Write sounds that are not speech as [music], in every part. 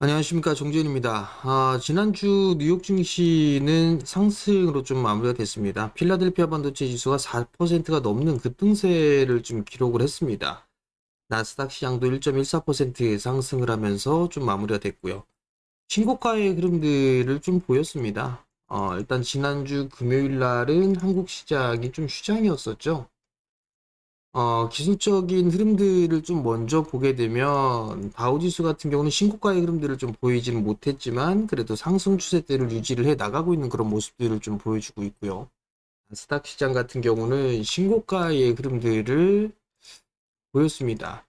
안녕하십니까 정재윤입니다. 아, 지난주 뉴욕 증시는 상승으로 좀 마무리가 됐습니다. 필라델피아 반도체 지수가 4%가 넘는 급등세를 좀 기록을 했습니다. 나스닥 시장도 1.14% 상승을 하면서 좀 마무리가 됐고요. 신고가의 흐름들을 좀 보였습니다. 어, 일단 지난주 금요일 날은 한국 시장이 좀 휴장이었었죠. 어, 기술적인 흐름들을 좀 먼저 보게 되면 다우지수 같은 경우는 신고가의 흐름들을 좀 보이지는 못했지만 그래도 상승 추세대를 유지를 해 나가고 있는 그런 모습들을 좀 보여주고 있고요. 나스닥 시장 같은 경우는 신고가의 흐름들을 보였습니다.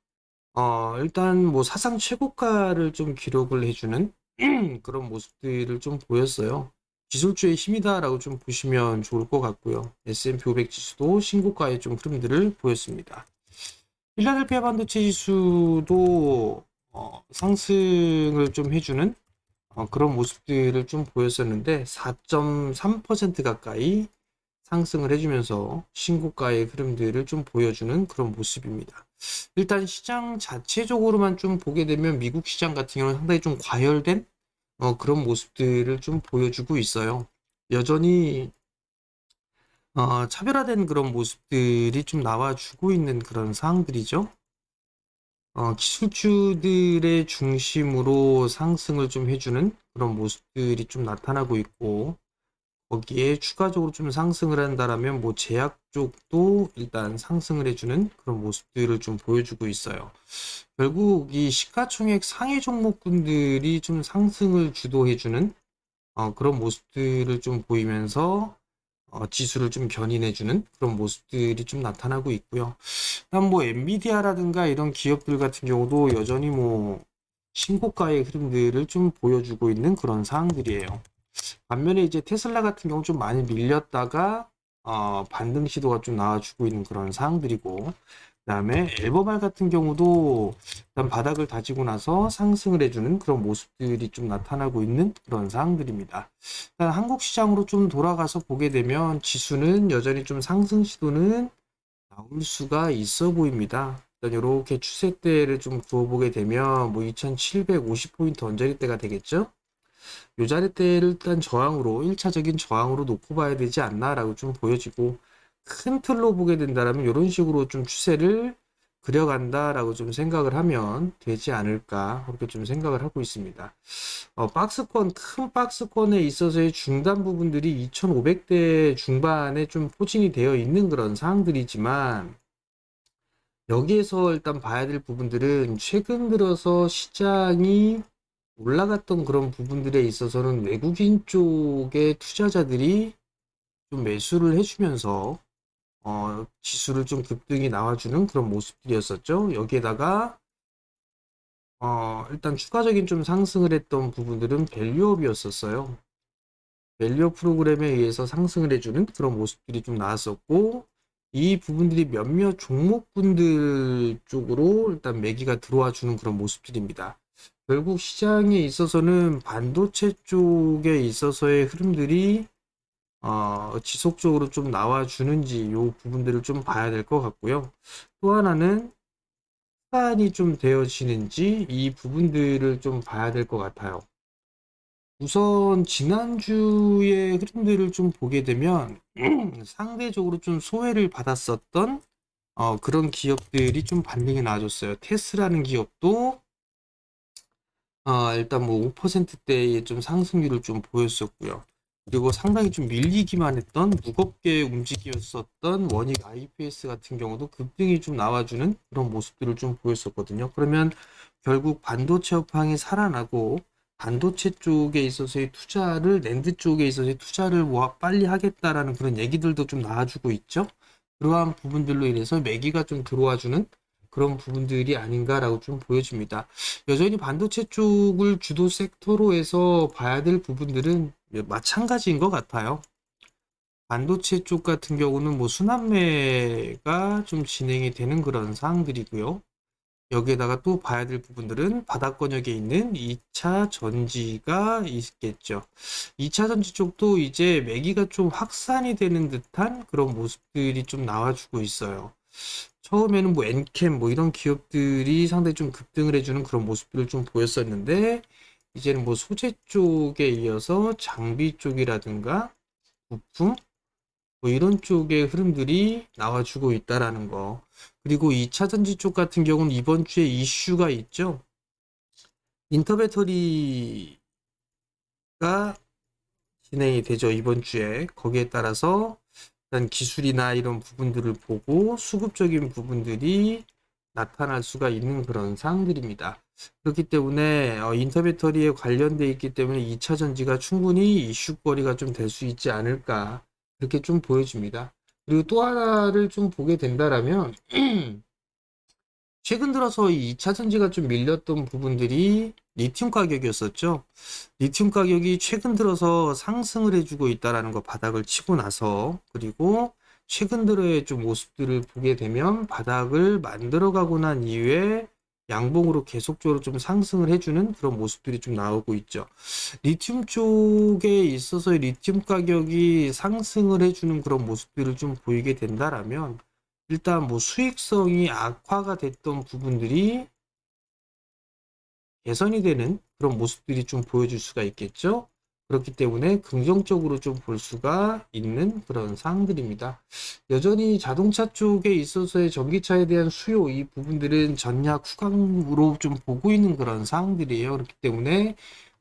어, 일단 뭐 사상 최고가를 좀 기록을 해주는 [clears throat] 그런 모습들을 좀 보였어요. 기술주의 힘이다라고 좀 보시면 좋을 것 같고요. S&P 500 지수도 신고가의 좀 흐름들을 보였습니다. 필라델피아 반도체 지수도 어, 상승을 좀 해주는 어, 그런 모습들을 좀 보였었는데 4.3% 가까이 상승을 해주면서 신고가의 흐름들을 좀 보여주는 그런 모습입니다. 일단 시장 자체적으로만 좀 보게 되면 미국 시장 같은 경우는 상당히 좀 과열된 어, 그런 모습들을 좀 보여주고 있어요. 여전히 어, 차별화된 그런 모습들이 좀 나와주고 있는 그런 상황들이죠. 어, 기술주들의 중심으로 상승을 좀 해주는 그런 모습들이 좀 나타나고 있고, 거기에 추가적으로 좀 상승을 한다라면 뭐 제약 쪽도 일단 상승을 해주는 그런 모습들을 좀 보여주고 있어요. 결국 이 시가총액 상위 종목군들이 좀 상승을 주도해주는 어, 그런 모습들을 좀 보이면서 어, 지수를 좀 견인해주는 그런 모습들이 좀 나타나고 있고요. 그다음 뭐 엔비디아라든가 이런 기업들 같은 경우도 여전히 뭐 신고가의 흐름들을 좀 보여주고 있는 그런 상황들이에요. 반면에 이제 테슬라 같은 경우 좀 많이 밀렸다가 어, 반등 시도가 좀 나와주고 있는 그런 상황들이고 그다음에 엘버말 같은 경우도 일단 바닥을 다지고 나서 상승을 해주는 그런 모습들이 좀 나타나고 있는 그런 상황들입니다. 일단 한국 시장으로 좀 돌아가서 보게 되면 지수는 여전히 좀 상승 시도는 나올 수가 있어 보입니다. 일단 이렇게 추세대를 좀 그어보게 되면 뭐 2750포인트 언저리대가 되겠죠? 요 자리대를 일단 저항으로 1차적인 저항으로 놓고 봐야 되지 않나라고 좀 보여지고 큰 틀로 보게 된다면 이런 식으로 좀 추세를 그려간다라고 좀 생각을 하면 되지 않을까 그렇게 좀 생각을 하고 있습니다. 어, 박스권 큰 박스권에 있어서의 중단 부분들이 2,500대 중반에 좀 포진이 되어 있는 그런 사항들이지만 여기에서 일단 봐야 될 부분들은 최근 들어서 시장이 올라갔던 그런 부분들에 있어서는 외국인 쪽의 투자자들이 좀 매수를 해주면서 어, 지수를 좀 급등이 나와주는 그런 모습들이었었죠. 여기에다가 어, 일단 추가적인 좀 상승을 했던 부분들은 밸류업이었었어요. 밸류업 프로그램에 의해서 상승을 해주는 그런 모습들이 좀 나왔었고 이 부분들이 몇몇 종목분들 쪽으로 일단 매기가 들어와 주는 그런 모습들입니다. 결국 시장에 있어서는 반도체 쪽에 있어서의 흐름들이 어, 지속적으로 좀 나와주는지 요 부분들을 좀 봐야 될 것 같고요. 또 하나는 시간이 좀 되어지는지 이 부분들을 좀 봐야 될 것 같아요. 우선 지난주의 흐름들을 좀 보게 되면 [clears throat] 상대적으로 좀 소외를 받았었던 어, 그런 기업들이 좀 반등이 나와줬어요. 테스라는 기업도 어, 일단 뭐 5%대의 좀 상승률을 좀 보였었고요. 그리고 상당히 좀 밀리기만 했던 무겁게 움직였었던 원익 IPS 같은 경우도 급등이 좀 나와주는 그런 모습들을 좀 보였었거든요. 그러면 결국 반도체 업황이 살아나고 반도체 쪽에 있어서의 투자를 랜드 쪽에 있어서의 투자를 뭐 빨리 하겠다라는 그런 얘기들도 좀 나와주고 있죠. 그러한 부분들로 인해서 매기가 좀 들어와주는 그런 부분들이 아닌가라고 좀 보여집니다. 여전히 반도체 쪽을 주도 섹터로 해서 봐야 될 부분들은 마찬가지인 것 같아요. 반도체 쪽 같은 경우는 뭐 순환매가 좀 진행이 되는 그런 사항들이고요. 여기에다가 또 봐야 될 부분들은 바닥권역에 있는 2차 전지가 있겠죠. 2차 전지 쪽도 이제 매기가 좀 확산이 되는 듯한 그런 모습들이 좀 나와주고 있어요. 처음에는 뭐 엔캠 뭐 이런 기업들이 상당히 좀 급등을 해주는 그런 모습들을 좀 보였었는데 이제는 뭐 소재 쪽에 이어서 장비 쪽이라든가 부품 뭐 이런 쪽의 흐름들이 나와주고 있다라는 거. 그리고 2차 전지 쪽 같은 경우는 이번 주에 이슈가 있죠. 인터배터리가 진행이 되죠. 이번 주에. 거기에 따라서 일단 기술이나 이런 부분들을 보고 수급적인 부분들이 나타날 수가 있는 그런 사항들입니다. 그렇기 때문에 어, 인터배터리에 관련돼 있기 때문에 2차 전지가 충분히 이슈거리가 좀 될 수 있지 않을까 그렇게 좀 보여집니다. 그리고 또 하나를 좀 보게 된다라면 [clears throat] 최근 들어서 이 2차 전지가 좀 밀렸던 부분들이 리튬 가격이었었죠. 리튬 가격이 최근 들어서 상승을 해주고 있다라는 거 바닥을 치고 나서 그리고 최근 들어의 좀 모습들을 보게 되면 바닥을 만들어가고 난 이후에 양봉으로 계속적으로 좀 상승을 해주는 그런 모습들이 좀 나오고 있죠. 리튬 쪽에 있어서 리튬 가격이 상승을 해주는 그런 모습들을 좀 보이게 된다라면 일단 뭐 수익성이 악화가 됐던 부분들이 개선이 되는 그런 모습들이 좀 보여줄 수가 있겠죠. 그렇기 때문에 긍정적으로 좀 볼 수가 있는 그런 사항들입니다. 여전히 자동차 쪽에 있어서의 전기차에 대한 수요 이 부분들은 전략 후광으로 좀 보고 있는 그런 사항들이에요. 그렇기 때문에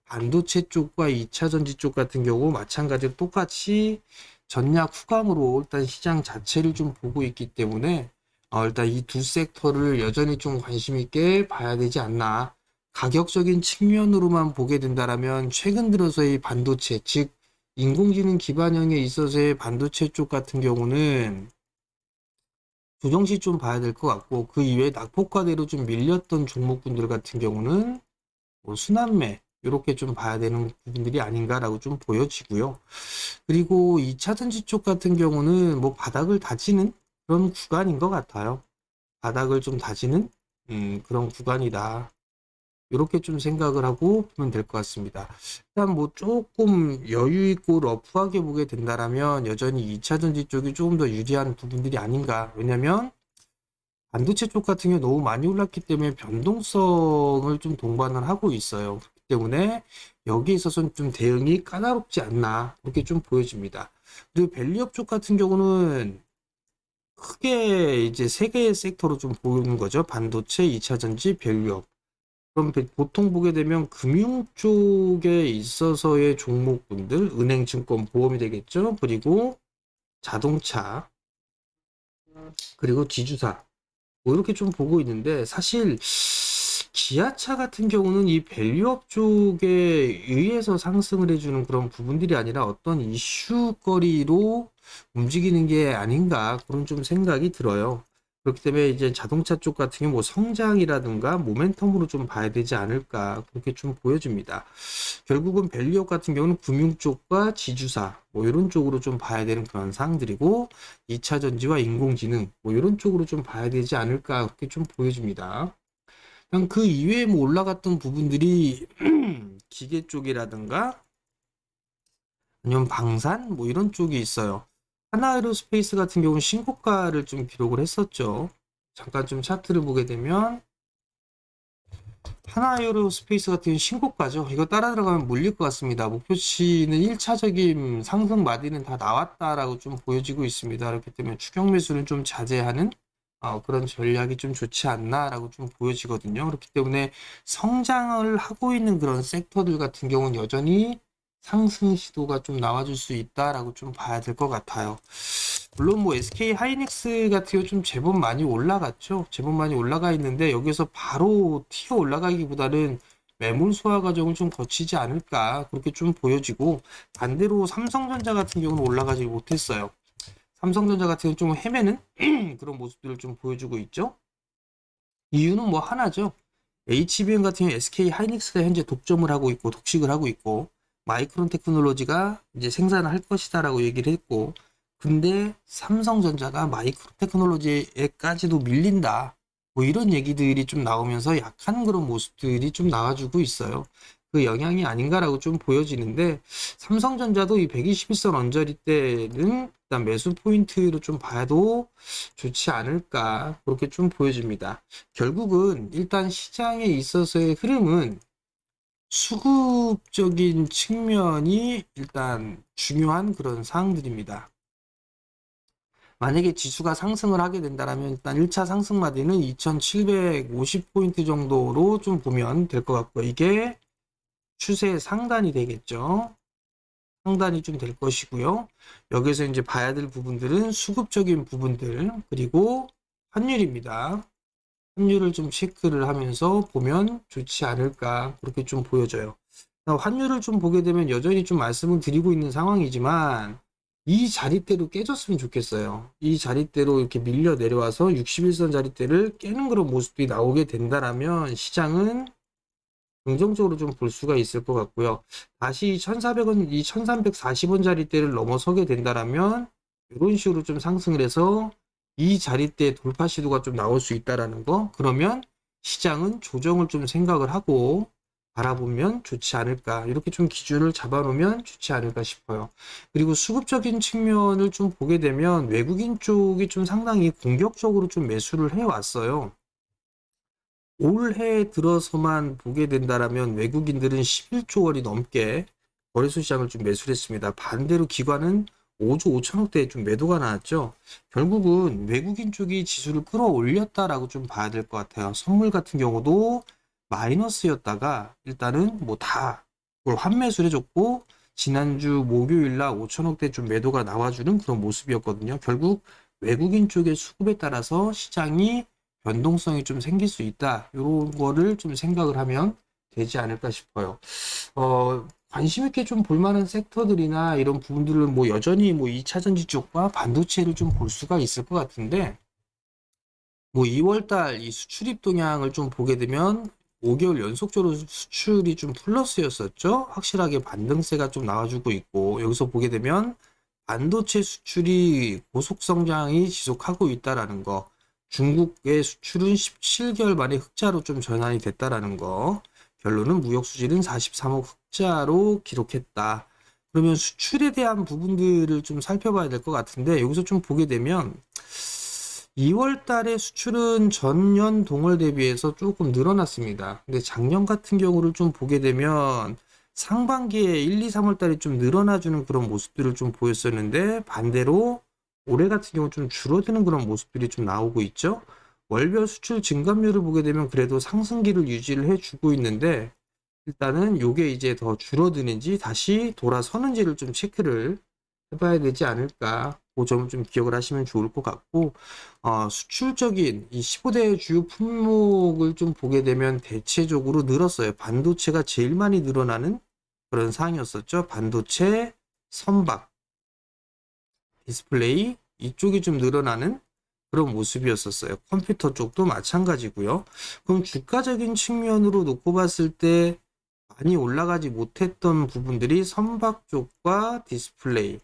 반도체 쪽과 2차 전지 쪽 같은 경우 마찬가지로 똑같이 전략 후광으로 일단 시장 자체를 좀 보고 있기 때문에 어, 일단 이 두 섹터를 여전히 좀 관심 있게 봐야 되지 않나. 가격적인 측면으로만 보게 된다라면 최근 들어서의 반도체, 즉 인공지능 기반형에 있어서의 반도체 쪽 같은 경우는 조정시 좀 봐야 될 것 같고 그 이외에 낙폭과대로 좀 밀렸던 종목군들 같은 경우는 뭐 순환매 이렇게 좀 봐야 되는 부분들이 아닌가라고 좀 보여지고요. 그리고 2차 전지 쪽 같은 경우는 뭐 바닥을 다지는 그런 구간인 것 같아요. 바닥을 좀 다지는 음, 그런 구간이다. 이렇게 좀 생각을 하고 보면 될 것 같습니다. 일단 뭐 조금 여유 있고 러프하게 보게 된다라면 여전히 2차 전지 쪽이 조금 더 유리한 부분들이 아닌가. 왜냐면 반도체 쪽 같은 경우 너무 많이 올랐기 때문에 변동성을 좀 동반을 하고 있어요. 때문에 여기에 있어서는 좀 대응이 까다롭지 않나 그렇게 좀 보여집니다. 그리고 밸리업 쪽 같은 경우는 크게 이제 세 개의 섹터로 좀 보이는 거죠. 반도체, 2차 전지, 밸류업. 그럼 보통 보게 되면 금융 쪽에 있어서의 종목군들, 은행, 증권, 보험이 되겠죠. 그리고 자동차, 그리고 지주사. 뭐 이렇게 좀 보고 있는데 사실 기아차 같은 경우는 이 밸류업 쪽에 의해서 상승을 해주는 그런 부분들이 아니라 어떤 이슈거리로 움직이는 게 아닌가 그런 좀 생각이 들어요. 그렇기 때문에 이제 자동차 쪽 같은 경우 뭐 성장이라든가 모멘텀으로 좀 봐야 되지 않을까 그렇게 좀 보여집니다. 결국은 밸류업 같은 경우는 금융 쪽과 지주사 뭐 이런 쪽으로 좀 봐야 되는 그런 사항들이고 2차 전지와 인공지능 뭐 이런 쪽으로 좀 봐야 되지 않을까 그렇게 좀 보여집니다. 그냥 그 이외에 뭐 올라갔던 부분들이 [clears throat] 기계 쪽이라든가 아니면 방산 뭐 이런 쪽이 있어요. 하나에로스페이스 같은 경우는 신고가를 좀 기록을 했었죠. 잠깐 좀 차트를 보게 되면 하나에로스페이스 같은 경우는 신고가죠. 이거 따라 들어가면 물릴 것 같습니다. 목표치는 1차적인 상승 마디는 다 나왔다라고 좀 보여지고 있습니다. 그렇기 때문에 추격 매수는 좀 자제하는 어, 그런 전략이 좀 좋지 않나라고 좀 보여지거든요. 그렇기 때문에 성장을 하고 있는 그런 섹터들 같은 경우는 여전히 상승 시도가 좀 나와줄 수 있다라고 좀 봐야 될 것 같아요. 물론 뭐 SK 하이닉스 같은 경우 좀 제법 많이 올라갔죠. 제법 많이 올라가 있는데 여기서 바로 튀어 올라가기보다는 매물 소화 과정을 좀 거치지 않을까 그렇게 좀 보여지고 반대로 삼성전자 같은 경우는 올라가지 못했어요. 삼성전자 같은 경우는 좀 헤매는 [clears throat] 그런 모습들을 좀 보여주고 있죠. 이유는 뭐 하나죠. HBM 같은 경우 SK 하이닉스가 현재 독점을 하고 있고 독식을 하고 있고 마이크론 테크놀로지가 이제 생산을 할 것이다라고 얘기를 했고 근데 삼성전자가 마이크론 테크놀로지에까지도 밀린다. 뭐 이런 얘기들이 좀 나오면서 약한 그런 모습들이 좀 나와주고 있어요. 그 영향이 아닌가라고 좀 보여지는데 삼성전자도 이 121선 언저리 때는 일단 매수 포인트로 좀 봐도 좋지 않을까 그렇게 좀 보여집니다. 결국은 일단 시장에 있어서의 흐름은 수급적인 측면이 일단 중요한 그런 사항들입니다. 만약에 지수가 상승을 하게 된다면 일단 1차 상승 마디는 2750포인트 정도로 좀 보면 될 것 같고요. 이게 추세 상단이 되겠죠. 상단이 좀 될 것이고요. 여기서 이제 봐야 될 부분들은 수급적인 부분들 그리고 환율입니다. 환율을 좀 체크를 하면서 보면 좋지 않을까 그렇게 좀 보여져요. 환율을 좀 보게 되면 여전히 좀 말씀을 드리고 있는 상황이지만 이 자리대로 깨졌으면 좋겠어요. 이 자리대로 이렇게 밀려 내려와서 61선 자리대를 깨는 그런 모습들이 나오게 된다라면 시장은 긍정적으로 좀 볼 수가 있을 것 같고요. 다시 1,400원, 이 1,340원 자리대를 넘어서게 된다라면 이런 식으로 좀 상승을 해서 이 자리대 돌파 시도가 좀 나올 수 있다라는 거. 그러면 시장은 조정을 좀 생각을 하고 바라보면 좋지 않을까. 이렇게 좀 기준을 잡아놓으면 좋지 않을까 싶어요. 그리고 수급적인 측면을 좀 보게 되면 외국인 쪽이 좀 상당히 공격적으로 좀 매수를 해왔어요. 올해 들어서만 보게 된다라면 외국인들은 11조 원이 넘게 거래소 시장을 좀 매수를 했습니다. 반대로 기관은 5조 5천억대에 좀 매도가 나왔죠. 결국은 외국인 쪽이 지수를 끌어올렸다라고 좀 봐야 될 것 같아요. 선물 같은 경우도 마이너스였다가 일단은 뭐 다 그걸 환매수를 해줬고 지난주 목요일 날 5천억대 좀 매도가 나와주는 그런 모습이었거든요. 결국 외국인 쪽의 수급에 따라서 시장이 변동성이 좀 생길 수 있다. 이런 거를 좀 생각을 하면 되지 않을까 싶어요. 어, 관심 있게 좀 볼만한 섹터들이나 이런 부분들은 뭐 여전히 뭐 2차 전지 쪽과 반도체를 좀 볼 수가 있을 것 같은데 뭐 2월달 이 수출입 동향을 좀 보게 되면 5개월 연속적으로 수출이 좀 플러스였었죠. 확실하게 반등세가 좀 나와주고 있고 여기서 보게 되면 반도체 수출이 고속 성장이 지속하고 있다라는 거. 중국의 수출은 17개월 만에 흑자로 좀 전환이 됐다라는 거. 결론은 무역 수지는 43억 흑자로 기록했다. 그러면 수출에 대한 부분들을 좀 살펴봐야 될 것 같은데 여기서 좀 보게 되면 2월 달에 수출은 전년 동월 대비해서 조금 늘어났습니다. 근데 작년 같은 경우를 좀 보게 되면 상반기에 1, 2, 3월 달에 좀 늘어나주는 그런 모습들을 좀 보였었는데 반대로 올해 같은 경우 좀 줄어드는 그런 모습들이 좀 나오고 있죠. 월별 수출 증감률을 보게 되면 그래도 상승기를 유지를 해주고 있는데 일단은 요게 이제 더 줄어드는지 다시 돌아서는지를 좀 체크를 해봐야 되지 않을까 그 점을 좀 기억을 하시면 좋을 것 같고 어, 수출적인 이 15대 주요 품목을 좀 보게 되면 대체적으로 늘었어요. 반도체가 제일 많이 늘어나는 그런 상황이었었죠. 반도체, 선박, 디스플레이 이쪽이 좀 늘어나는 그런 모습이었었어요. 컴퓨터 쪽도 마찬가지고요. 그럼 주가적인 측면으로 놓고 봤을 때 많이 올라가지 못했던 부분들이 선박 쪽과 디스플레이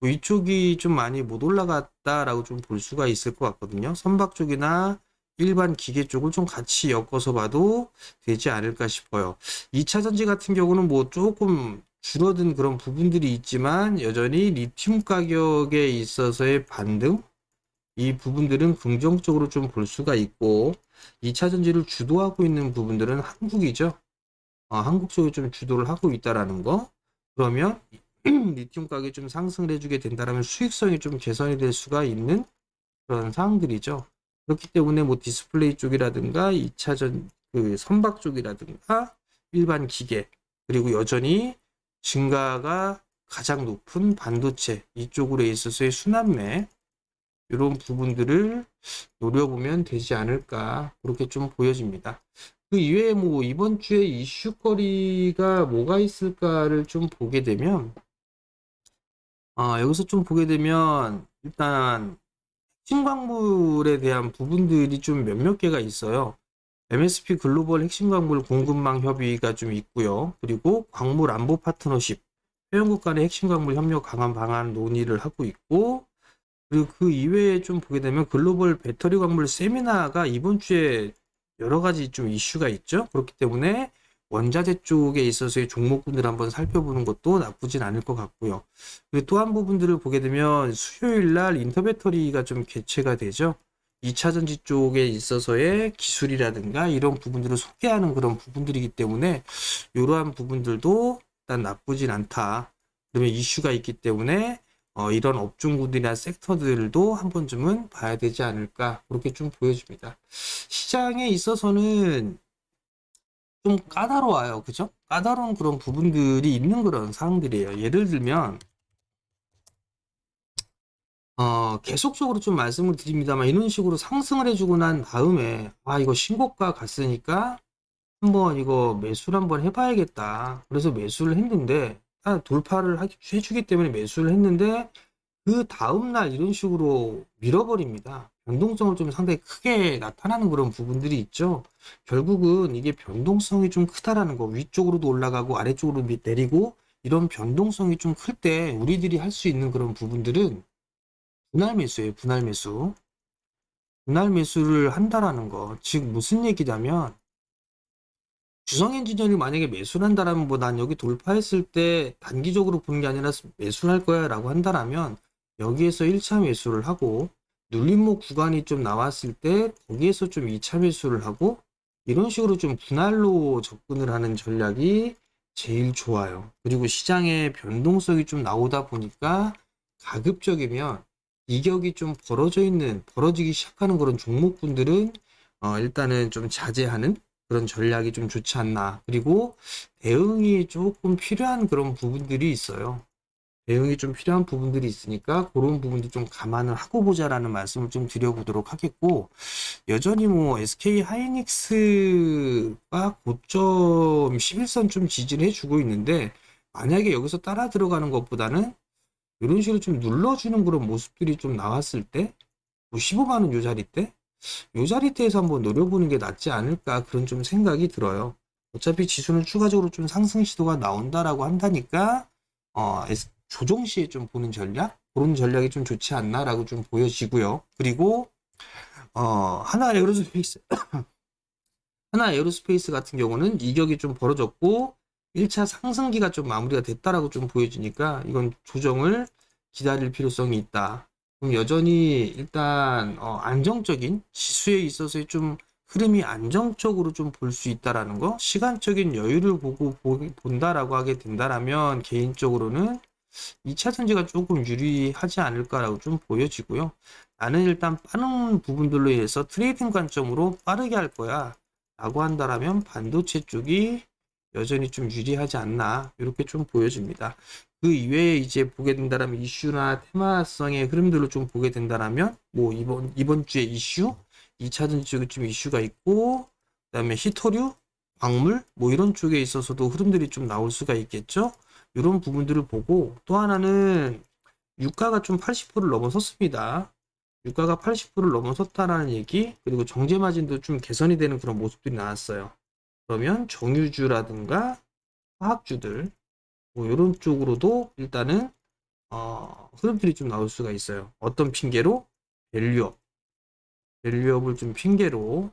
뭐 이쪽이 좀 많이 못 올라갔다라고 좀 볼 수가 있을 것 같거든요. 선박 쪽이나 일반 기계 쪽을 좀 같이 엮어서 봐도 되지 않을까 싶어요. 2차 전지 같은 경우는 뭐 조금 줄어든 그런 부분들이 있지만 여전히 리튬 가격에 있어서의 반등 이 부분들은 긍정적으로 좀 볼 수가 있고 2차 전지를 주도하고 있는 부분들은 한국이죠. 어, 한국 쪽이 좀 주도를 하고 있다라는 거. 그러면 [clears throat] 리튬 가격이 좀 상승을 해주게 된다면 수익성이 좀 개선이 될 수가 있는 그런 상황들이죠. 그렇기 때문에 뭐 디스플레이 쪽이라든가 2차전 그 선박 쪽이라든가 일반 기계 그리고 여전히 증가가 가장 높은 반도체 이쪽으로 있어서의 순환매 이런 부분들을 노려보면 되지 않을까 그렇게 좀 보여집니다. 그 이외에 뭐 이번 주에 이슈거리가 뭐가 있을까를 좀 보게 되면 어, 여기서 좀 보게 되면 일단 핵심 광물에 대한 부분들이 좀 몇몇 개가 있어요. MSP 글로벌 핵심 광물 공급망 협의가 좀 있고요. 그리고 광물 안보 파트너십 회원국 간의 핵심 광물 협력 강화 방안 논의를 하고 있고 그리고 그 이외에 좀 보게 되면 글로벌 배터리 광물 세미나가 이번 주에 여러 가지 좀 이슈가 있죠. 그렇기 때문에 원자재 쪽에 있어서의 종목군들 한번 살펴보는 것도 나쁘진 않을 것 같고요. 그리고 또 한 부분들을 보게 되면 수요일 날 인터배터리가 좀 개최가 되죠. 2차 전지 쪽에 있어서의 기술이라든가 이런 부분들을 소개하는 그런 부분들이기 때문에 이러한 부분들도 일단 나쁘진 않다. 그러면 이슈가 있기 때문에 어, 이런 업종군들이나 섹터들도 한 번쯤은 봐야 되지 않을까 그렇게 좀 보여집니다. 시장에 있어서는 좀 까다로워요. 그죠? 까다로운 그런 부분들이 있는 그런 상황들이에요. 예를 들면 어, 계속적으로 좀 말씀을 드립니다만 이런 식으로 상승을 해주고 난 다음에 아 이거 신고가 갔으니까 한번 이거 매수를 한번 해봐야겠다. 그래서 매수를 했는데 아, 돌파를 하- 해주기 때문에 매수를 했는데 그 다음날 이런 식으로 밀어버립니다. 변동성을 좀 상당히 크게 나타나는 그런 부분들이 있죠. 결국은 이게 변동성이 좀 크다라는 거 위쪽으로도 올라가고 아래쪽으로 미- 내리고 이런 변동성이 좀 클 때 우리들이 할 수 있는 그런 부분들은 분할 매수예요. 분할 매수. 분할 매수를 한다라는 거. 즉 무슨 얘기냐면 주성 엔지니어를 만약에 매수를 한다라면 뭐 난 여기 돌파했을 때 단기적으로 보는 게 아니라 매수를 할 거야 라고 한다라면 여기에서 1차 매수를 하고 눌림목 구간이 좀 나왔을 때 거기에서 좀 2차 매수를 하고 이런 식으로 좀 분할로 접근을 하는 전략이 제일 좋아요. 그리고 시장의 변동성이 좀 나오다 보니까 가급적이면 이격이 좀 벌어져 있는, 벌어지기 시작하는 그런 종목군들은 어, 일단은 좀 자제하는 그런 전략이 좀 좋지 않나. 그리고 대응이 조금 필요한 그런 부분들이 있어요. 대응이 좀 필요한 부분들이 있으니까 그런 부분도 좀 감안을 하고 보자라는 말씀을 좀 드려보도록 하겠고 여전히 뭐 SK 하이닉스가 고점 11선 좀 지지를 해주고 있는데 만약에 여기서 따라 들어가는 것보다는 이런 식으로 좀 눌러주는 그런 모습들이 좀 나왔을 때, 뭐 15만 원 요 자리 때, 요 자리대에서 한번 노려보는 게 낫지 않을까 그런 좀 생각이 들어요. 어차피 지수는 추가적으로 좀 상승 시도가 나온다라고 한다니까, 어, 조정 시에 좀 보는 전략? 그런 전략이 좀 좋지 않나라고 좀 보여지고요. 그리고, 어, 하나 에어로스페이스, [coughs] 하나 에어로스페이스 같은 경우는 이격이 좀 벌어졌고, 1차 상승기가 좀 마무리가 됐다라고 좀 보여지니까 이건 조정을 기다릴 필요성이 있다. 그럼 여전히 일단 어, 안정적인 지수에 있어서의 좀 흐름이 안정적으로 좀 볼 수 있다라는 거, 시간적인 여유를 보고 보, 본다라고 하게 된다라면 개인적으로는 2차 전지가 조금 유리하지 않을까라고 좀 보여지고요. 나는 일단 빠른 부분들로 인해서 트레이딩 관점으로 빠르게 할 거야. 라고 한다라면 반도체 쪽이 여전히 좀 유리하지 않나 이렇게 좀 보여집니다. 그 이외에 이제 보게 된다라면 이슈나 테마성의 흐름들로 좀 보게 된다라면 뭐 이번 이번 주에 이슈 2차 전지 쪽에 좀 이슈가 있고 그다음에 히토류 광물 뭐 이런 쪽에 있어서도 흐름들이 좀 나올 수가 있겠죠. 이런 부분들을 보고 또 하나는 유가가 좀 80%를 넘어섰습니다. 유가가 80%를 넘어섰다라는 얘기 그리고 정제 마진도 좀 개선이 되는 그런 모습들이 나왔어요. 그러면 정유주라든가 화학주들 뭐 이런 쪽으로도 일단은 어, 흐름들이 좀 나올 수가 있어요. 어떤 핑계로 밸류업, 밸류업을 좀 핑계로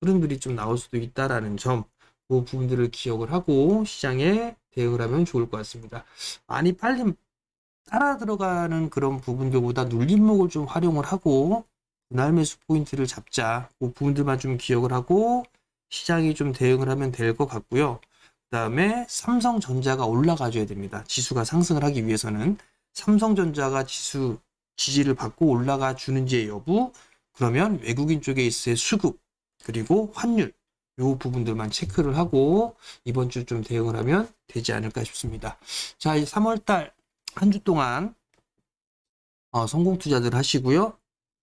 흐름들이 좀 나올 수도 있다라는 점, 그 부분들을 기억을 하고 시장에 대응을 하면 좋을 것 같습니다. 많이 빨리 따라 들어가는 그런 부분들보다 눌림목을 좀 활용을 하고 분할 매수 포인트를 잡자. 그 부분들만 좀 기억을 하고 시장이 좀 대응을 하면 될 것 같고요. 그 다음에 삼성전자가 올라가줘야 됩니다. 지수가 상승을 하기 위해서는 삼성전자가 지수 지지를 받고 올라가 주는지의 여부, 그러면 외국인 쪽에 있을 수급, 그리고 환율, 요 부분들만 체크를 하고 이번 주 좀 대응을 하면 되지 않을까 싶습니다. 자, 3월달 한 주 동안 어, 성공 투자들 하시고요.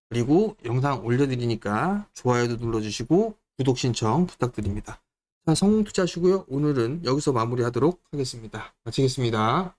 그리고 영상 올려드리니까 좋아요도 눌러주시고 구독 신청 부탁드립니다. 자, 성공 투자하시고요. 오늘은 여기서 마무리하도록 하겠습니다. 마치겠습니다.